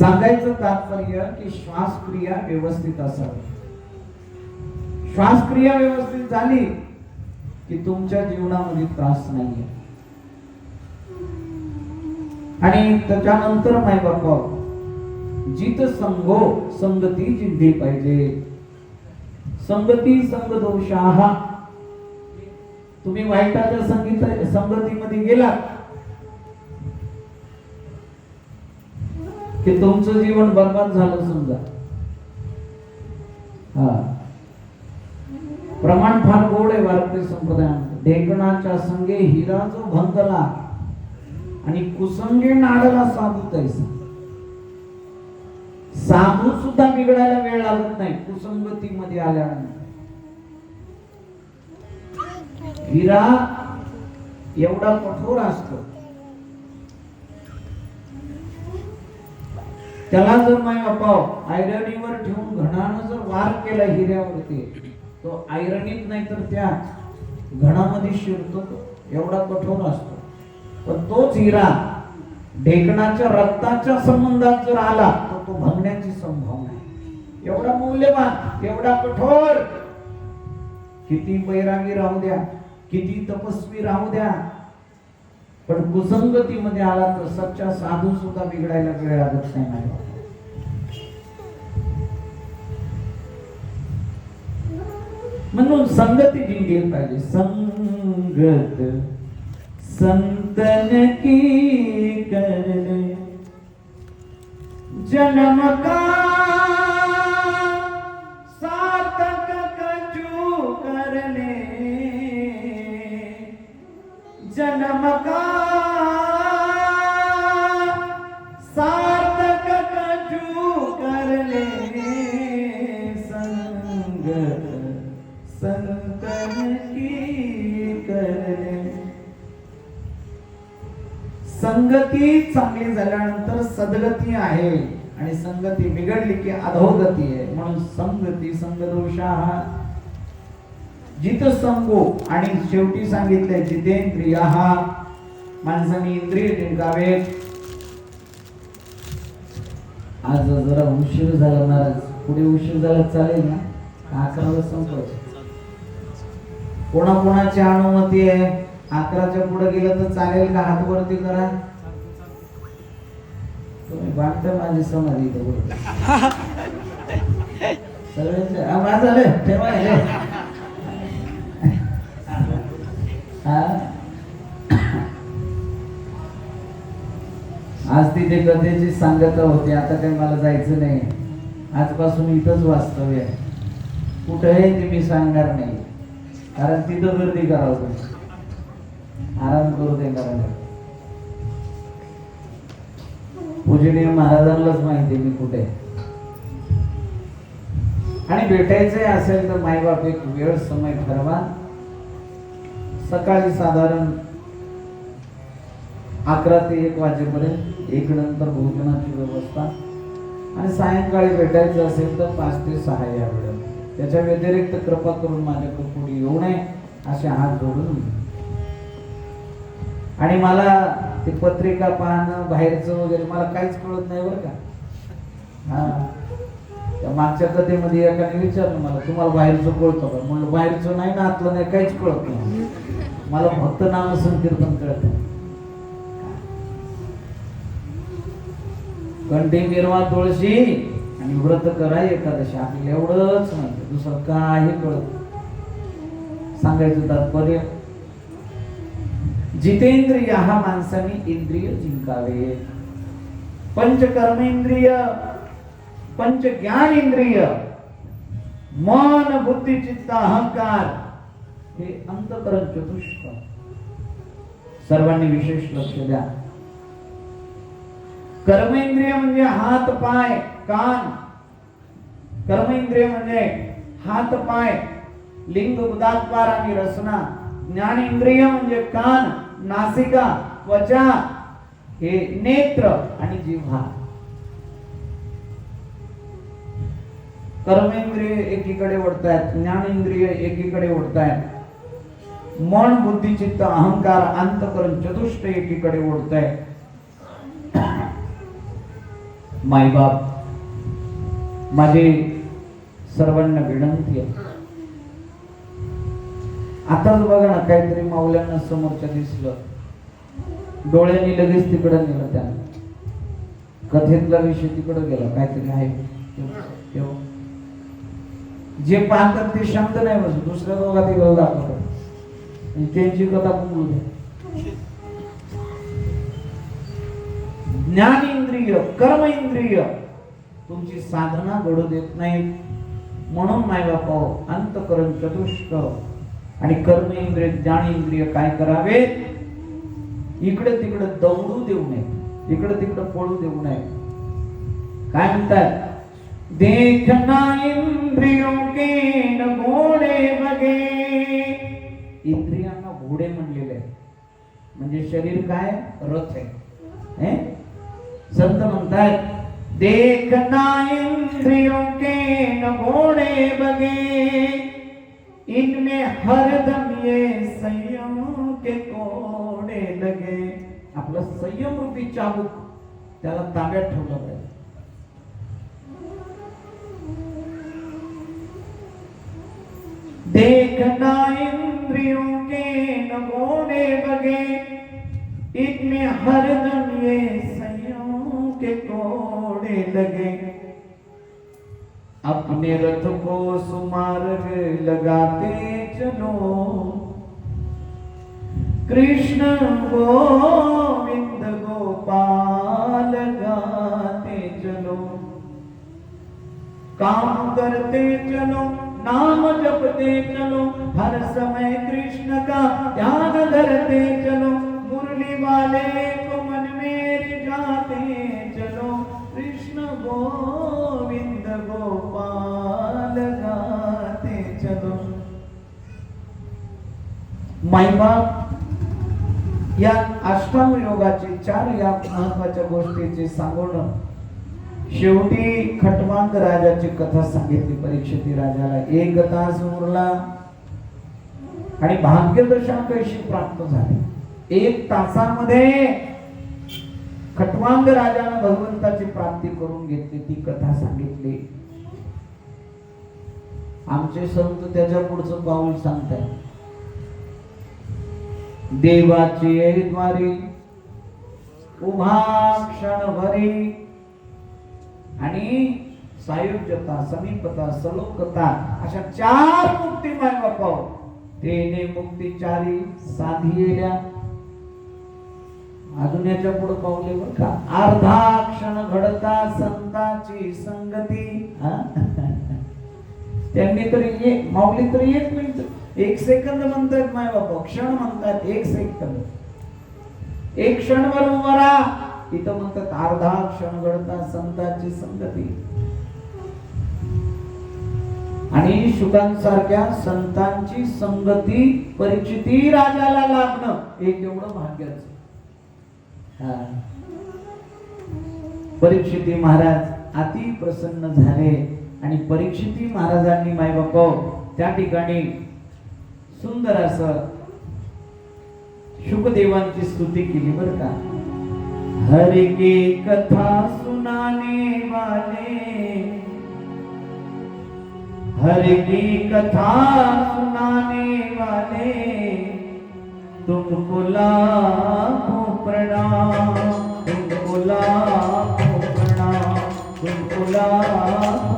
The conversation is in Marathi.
सांगायचं तात्पर्य की श्वासक्रिया व्यवस्थित असावी. श्वासक्रिया व्यवस्थित झाली की तुमच्या जीवनामध्ये त्रास नाहीये. आणि त्याच्यानंतर माय बाबा जित संगो संगती जिंकली पाहिजे. संगती संग दोषाहा तुम्ही वाईटाच्या संगीत संगतीमध्ये गेलात की तुमचं जीवन बर्बाद झालं समजा. हा. प्रमाण फार गोड आहे भारतीय संप्रदायात. ढेकणाच्या संगे हिरा जो भंगला. आणि कुसंगे नाडला साधू तैसा. साधू सुद्धा बिघडायला वेळ लागत नाही. कुसंगतीमध्ये आल्यानंतर. हिरा एवढा कठोर असतो. त्याला जर माय बापाव आयरणीवर ठेवून घणानं जर वार केला हिऱ्यावरती तो आयरणीत नाही तर त्या घणामध्ये शिरतो तो. एवढा कठोर असतो. पण तोच हिरा ढेकणाच्या रक्ताच्या संबंधात जर आला तर तो भंगण्याची संभावना आहे. एवढा मौल्यवान एवढा कठोर. किती बैरागी राहू द्या किती तपस्वी राहू द्या. पण कुसंगतीमध्ये आला तर सच्चा साधू सुद्धा बिघडायला वेळ लागत नाही माझ्या म्हणून संगती जिंकली पाहिजे. संगत संतन की करणे. जन्म का संग संतन की करणे संगती चांगली झाल्यानंतर सदगती आहे आणि संगती बिघडली की अधोगती आहे. म्हणून संगती संगदोषा. हा जित संगो आणि शेवटी सांगितलंय जितेंद्रिय. हा माणसाने इंद्रिय जिंकावे आज जरा उशीर झाला महाराज. पुढे उशीर झाला चालेल ना? अकराला संपवायचं कोणाकोणाची अनुमती आहे? अकराच्या पुढे गेलं तर चालेल का? हात वरती करा. तुम्ही बांधता माझी समाधी इथं बोलतो सगळ्यांचे हा? आज तिथे कथेची सांगता होती. आता काही मला जायचं नाही. आजपासून इथंच वास्तव्य आहे. कुठेही ते मी सांगणार नाही. कारण तिथं गर्दी करावं आराम करू दे करायला पूजनीय महाराजांनाच माहिती आहे मी कुठे आहे. आणि भेटायचंय असेल तर माईबाप एक वेळ समय ठरवा. सकाळी साधारण अकरा ते एक वाजेपर्यंत एक नंतर भोजनाची व्यवस्था. आणि सायंकाळी भेटायचं असेल तर पाच ते सहा या वेळेत. त्याच्या व्यतिरिक्त कृपा करून माझ्याकडे पुढे येऊ नये असे हात जोडून आणि मला ती पत्रिका पाहणं बाहेरचं वगैरे मला काहीच कळत नाही बरं का. हा. त्या मागच्या कथेमध्ये एकाने विचारलं मला तुम्हाला बाहेरचं कळतं का? म्हणलं बाहेरचं नाही ना आतलं नाही काहीच कळत नाही. मला फक्त नाम संकीर्तन कळत कंठी मिरवा तुळशी. आणि व्रत करा एकादशी. आपल्याला एवढंच माहिती दुसरं काही कळत सांगायचं तात्पर्य जितेंद्रिय हा माणसाने इंद्रिय जिंकावे. पंच कर्मेंद्रिय पंच ज्ञान इंद्रिय मन बुद्धी चित्त अहंकार हे अंतकरण चतुष्क सर्वांनी विशेष लक्ष द्या. कर्मेंद्रिय म्हणजे हात, पाय, कान. कर्मेंद्रिय म्हणजे हात, पाय, लिंग उदात्वार आणि रचना. ज्ञानेंद्रिय म्हणजे कान, नासिका, त्वचा, हे नेत्र आणि जिव्हा. कर्मेंद्रिय एकीकडे ओढतायत, ज्ञानेंद्रिय एकीकडे ओढतायत. मन, बुद्धी, चित्त, अहंकार अंतकरण चतुष्ट एकीकडे ओढतायत. मायबाप. माझे सर्वांना विनंती आहे. आताच बघा ना काहीतरी माऊल्यांना समोरच्या दिसलं. डोळ्यांनी लगेच तिकडं नेलं त्यानं. कथेतला विषय तिकडं गेला काहीतरी आहे. तेव्हा- जे पाहतात ते शांत नाही बस दुसऱ्या दोघात गेलं दाखवतात. त्यांची कथा बोलू ज्ञान इंद्रिय कर्म इंद्रिय तुमची साधना घडू देत नाही म्हणून मायबाप हो, अंतकरण चतुष्ट. आणि कर्म इंद्रिय ज्ञान इंद्रिय काय करावे? इकडे तिकडे दौडू देऊ नये. इकडे तिकडे पळू देऊ नये. काय म्हणतात देखना इंद्रियों के घोडे बगे. इंद्रियांना घोडे म्हणलेले आहे म्हणजे शरीर काय? रथ आहे. हे? संत म्हणतात देखना इंद्रियों के न घोड़े बगे इनमें हरदम ये संयम के कोडे लगे। आपलं संयम रूपी चाबूक त्याला ताब्यात ठेवलं पाहिजे. देखना इंद्रियों के न घोड़े बगे इनमें हरदम ये लगे। अपने रथ को सुमार्ग लगाते चलो। कृष्ण गोविंद गोपाल गाते चलो। काम करते चलो नाम जपते चलो। हर समय कृष्ण का ध्यान धरते चलो। मुरली वाले को मन में जाते महिमा या अष्टांग योगाचे चार या महत्त्वाच्या गोष्टीचे सांगून शेवटी खटवांग राजाची कथा सांगितली. परीक्षिती राजाला एक तास उरला आणि भाग्यदशा कशी प्राप्त झाली. एक तासामध्ये खटवांग राजानं भगवंताची प्राप्ती करून घेतली ती कथा सांगितली. आमचे संत त्याच्या पुढचं पाऊल सांगतात देवाची द्वारी. उभा क्षणभरी. आणि सायुज्यता समीपता सलोकता अशा चार मुक्ती माय बापाव तेने मुक्ती चारी साधिलेल्या. अजून याच्यापुढे पावले बर का. अर्धा क्षण घडता संताची संगती. हा? त्यांनी तरी एक माऊली तरी एक मिनिट. एक सेकंद म्हणतात माय बाबा क्षण म्हणतात एक सेकंद. एक क्षणभर उभा राहा इथं म्हणतात अर्धा क्षण घडता संतांची संगती. आणि शुकांसारख्या संतांची संगती परिचिती राजाला लाभणं एक एवढं भाग्याच. हा. परीक्षिती महाराज अति प्रसन्न झाले आणि परीक्षिती महाराजांनी माय बाप त्या ठिकाणी सुंदर असं शुकदेवांची स्तुती केली बर का? हरे के कथा सुनाने वाले. हरे की कथा सुनाने वाले. तुमको लाखों प्रणाम तुमको लाखों प्रणाम तुमको लाखों